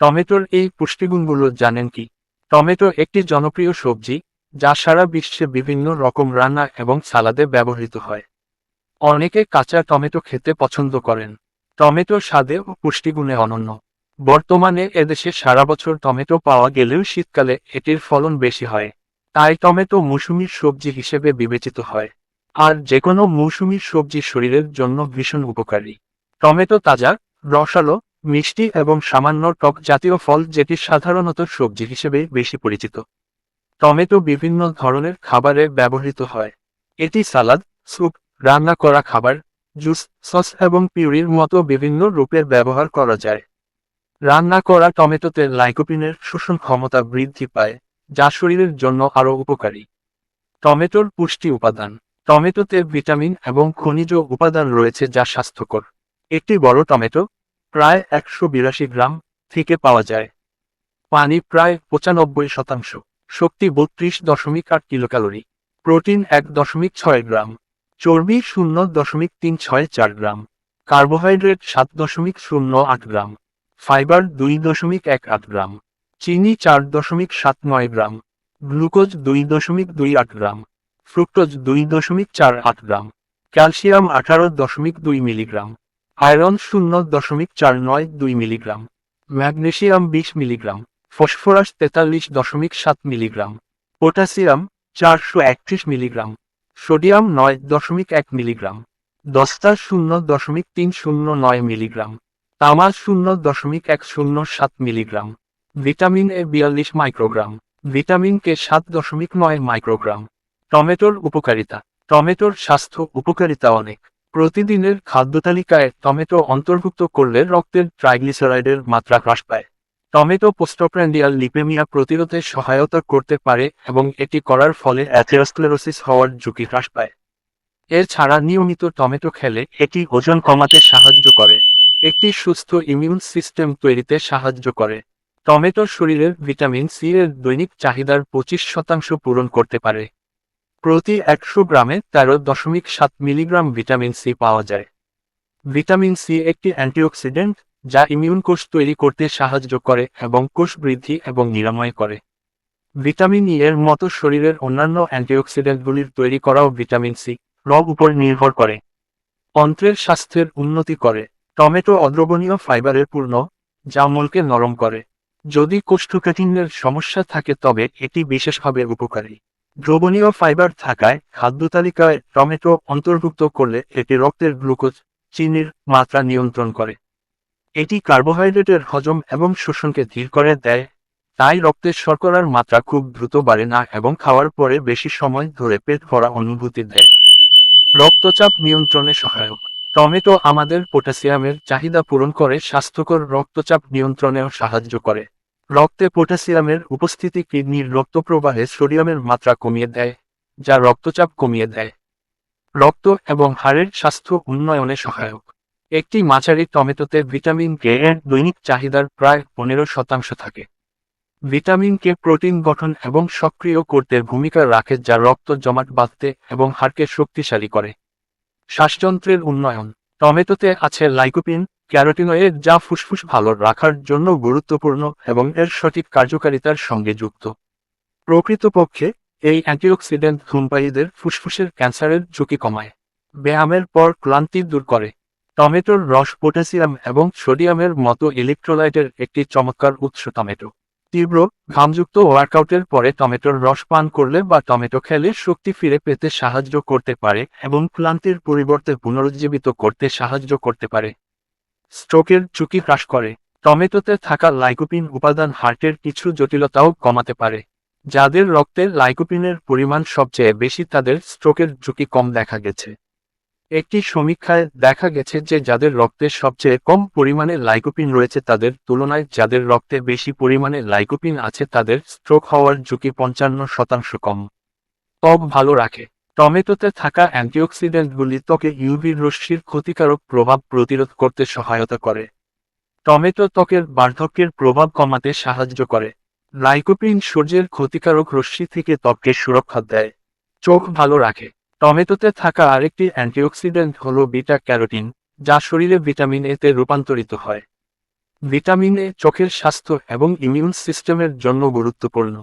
টমেটোর এই পুষ্টিগুণগুলো জানেন কি? টমেটো একটি জনপ্রিয় সবজি, যা সারা বিশ্বে বিভিন্ন রকম রান্না এবং সালাদে ব্যবহৃত হয়। অনেকে কাঁচা টমেটো খেতে পছন্দ করেন। টমেটো স্বাদে ও পুষ্টিগুণে অনন্য। বর্তমানে এদেশে সারা বছর টমেটো পাওয়া গেলেও শীতকালে এটির ফলন বেশি হয়। তাই টমেটো মৌসুমীর সবজি হিসেবে বিবেচিত হয়। আর যে কোনো মৌসুমীর সবজি শরীরের জন্য ভীষণ উপকারী। টমেটো তাজা, রসালো মিষ্টি এবং সামান্য টক জাতীয় ফল যেটি সাধারণত সবজি হিসেবে বেশি পরিচিত। টমেটো বিভিন্ন ধরনের খাবারে ব্যবহৃত হয়। এটি সালাদ, স্যুপ, রান্না করা খাবার, জুস, সস এবং পিউরির মতো বিভিন্ন রূপের ব্যবহার করা যায়। রান্না করা টমেটোতে লাইকোপিনের শোষণ ক্ষমতা বৃদ্ধি পায়, যা শরীরের জন্য আরও উপকারী। টমেটোর পুষ্টি উপাদান। টমেটোতে ভিটামিন এবং খনিজ উপাদান রয়েছে যা স্বাস্থ্যকর। একটি বড় টমেটো প্রায় একশো বিরাশি গ্রাম থেকে পাওয়া যায়। পানি প্রায় পঁচানব্বই শতাংশ, শক্তি বত্রিশ দশমিক আট কিলোক্যালোরি, প্রোটিন এক দশমিক ছয় গ্রাম, চর্বি শূন্য দশমিক তিন ছয় চার গ্রাম, কার্বোহাইড্রেট সাত দশমিক শূন্য আট গ্রাম, ফাইবার দুই দশমিক এক আট গ্রাম, চিনি চার দশমিক সাত নয় গ্রাম, গ্লুকোজ দুই দশমিক দুই আট গ্রাম, ফ্রুক্টোজ দুই দশমিক চার আট গ্রাম, ক্যালসিয়াম আঠারো দশমিক দুই মিলিগ্রাম আয়রন শূন্য দশমিক চার নয় দুই মিলিগ্রাম। ম্যাগনেশিয়াম বিশ মিলিগ্রাম। ফসফরাস তেতাল্লিশ দশমিক সাত মিলিগ্রাম। পটাশিয়াম চারশো একত্রিশ মিলিগ্রাম। সোডিয়াম নয় দশমিক এক মিলিগ্রাম। দস্তা শূন্য দশমিক তিন শূন্য নয় মিলিগ্রাম। তামা শূন্য দশমিক এক শূন্য সাত মিলিগ্রাম। ভিটামিন এ বিয়াল্লিশ মাইক্রোগ্রাম। ভিটামিন কে সাত দশমিক নয় মাইক্রোগ্রাম। টমেটোর উপকারিতা। টমেটোর স্বাস্থ্য উপকারিতা অনেক। প্রতিদিনের খাদ্য তালিকায় টমেটো অন্তর্ভুক্ত করলে রক্তের ট্রাইগ্লিসারাইডের মাত্রা হ্রাস পায়। টমেটো পোস্টোপ্র্যান্ডিয়াল লিপেমিয়া প্রতিরোধে সহায়তা করতে পারে এবং এটি করার ফলে অ্যাথেরোস্ক্লেরোসিস হওয়ার ঝুঁকি হ্রাস পায়। এছাড়া নিয়মিত টমেটো খেলে এটি ওজন কমাতে সাহায্য করে। একটি সুস্থ ইমিউন সিস্টেম তৈরিতে সাহায্য করে। টমেটো শরীরের ভিটামিন সি এর দৈনিক চাহিদার পঁচিশ শতাংশ পূরণ করতে পারে। প্রতি একশো গ্রামে তেরো দশমিক সাত মিলিগ্রাম ভিটামিন সি পাওয়া যায়। ভিটামিন সি একটি অ্যান্টিঅক্সিডেন্ট যা ইমিউন কোষ তৈরি করতে সাহায্য করে এবং কোষ বৃদ্ধি এবং নিরাময় করে। ভিটামিন ই এর মতো শরীরের অন্যান্য অ্যান্টিঅক্সিডেন্টগুলির তৈরি করাও ভিটামিন সি রব উপর নির্ভর করে। অন্ত্রের স্বাস্থ্যের উন্নতি করে। টমেটো অদ্রবণীয় ফাইবারের পূর্ণ, যা মলকে নরম করে। যদি কোষ্ঠকাঠিন্যের সমস্যা থাকে তবে এটি বিশেষভাবে উপকারী। দ্রবণীয় ফাইবার থাকায় খাদ্য তালিকায় টমেটো অন্তর্ভুক্ত করলে এটি রক্তের গ্লুকোজ, চিনির মাত্রা নিয়ন্ত্রণ করে। এটি কার্বোহাইড্রেটের হজম এবং শোষণকে ধীর করে দেয়, তাই রক্তের শর্করার মাত্রা খুব দ্রুত বাড়ে না এবং খাওয়ার পরে বেশি সময় ধরে পেট ভরা অনুভূতি দেয়। রক্তচাপ নিয়ন্ত্রণে সহায়ক। টমেটো আমাদের পটাশিয়ামের চাহিদা পূরণ করে, স্বাস্থ্যকর রক্তচাপ নিয়ন্ত্রণেও সাহায্য করে। রক্তে পটাশিয়ামের উপস্থিতি কিডনির রক্তপ্রবাহে সোডিয়ামের মাত্রা কমিয়ে দেয়, যা রক্তচাপ কমিয়ে দেয়। রক্ত এবং হাড়ের স্বাস্থ্য উন্নয়নে সহায়ক। একটি মাঝারি টমেটোতে ভিটামিন কে এর দৈনিক চাহিদার প্রায় পনেরো শতাংশ থাকে। ভিটামিন কে প্রোটিন গঠন এবং সক্রিয় করতে ভূমিকা রাখে যা রক্ত জমাট বাঁধতে এবং হাড়কে শক্তিশালী করে। শ্বাসযন্ত্রের উন্নয়ন। টমেটোতে আছে লাইকোপিন ক্যারোটিনয়েড যা ফুসফুস ভালো রাখার জন্য গুরুত্বপূর্ণ এবং এর সঠিক কার্যকারিতার সঙ্গে যুক্ত। প্রকৃতপক্ষে, এই অ্যান্টিঅক্সিডেন্ট ধূমপায়ীদের ফুসফুসের ক্যান্সারের ঝুঁকি কমায়, ব্যায়ামের পর ক্লান্তি দূর করে। টমেটোর রস পটাশিয়াম এবং সোডিয়ামের মতো ইলেকট্রোলাইটের একটি চমৎকার উৎস টমেটো। তীব্র, ঘামযুক্ত ওয়ার্কআউটের পরে টমেটোর রস পান করলে বা টমেটো খেলে শক্তি ফিরে পেতে সাহায্য করতে পারে এবং ক্লান্তির পরিবর্তে পুনরুজ্জীবিত করতে সাহায্য করতে পারে। স্ট্রোকের ঝুঁকি হ্রাস করে। টমেটোতে থাকা লাইকোপিন উপাদান হার্টের কিছু জটিলতাও কমাতে পারে। যাদের রক্তে লাইকোপিনের পরিমাণ সবচেয়ে বেশি তাদের স্ট্রোকের ঝুঁকি কম দেখা গেছে। একটি সমীক্ষায় দেখা গেছে যে যাদের রক্তে সবচেয়ে কম পরিমাণে লাইকোপিন রয়েছে তাদের তুলনায় যাদের রক্তে বেশি পরিমাণে লাইকোপিন আছে তাদের স্ট্রোক হওয়ার ঝুঁকি পঞ্চান্ন শতাংশ কম। ত্বক ভালো রাখে। টমেটোতে থাকা অ্যান্টিঅক্সিডেন্টগুলি ত্বকে ইউভি রশ্মির ক্ষতিকারক প্রভাব প্রতিরোধ করতে সহায়তা করে। টমেটো ত্বকের বার্ধক্যের প্রভাব কমাতে সাহায্য করে। লাইকোপিন সূর্যের ক্ষতিকারক রশ্মি থেকে ত্বককে সুরক্ষা দেয়। চোখ ভালো রাখে। টমেটোতে থাকা আরেকটি অ্যান্টিঅক্সিডেন্ট হল বিটা ক্যারোটিন যা শরীরে ভিটামিন এতে রূপান্তরিত হয়। ভিটামিন এ চোখের স্বাস্থ্য এবং ইমিউন সিস্টেমের জন্য গুরুত্বপূর্ণ।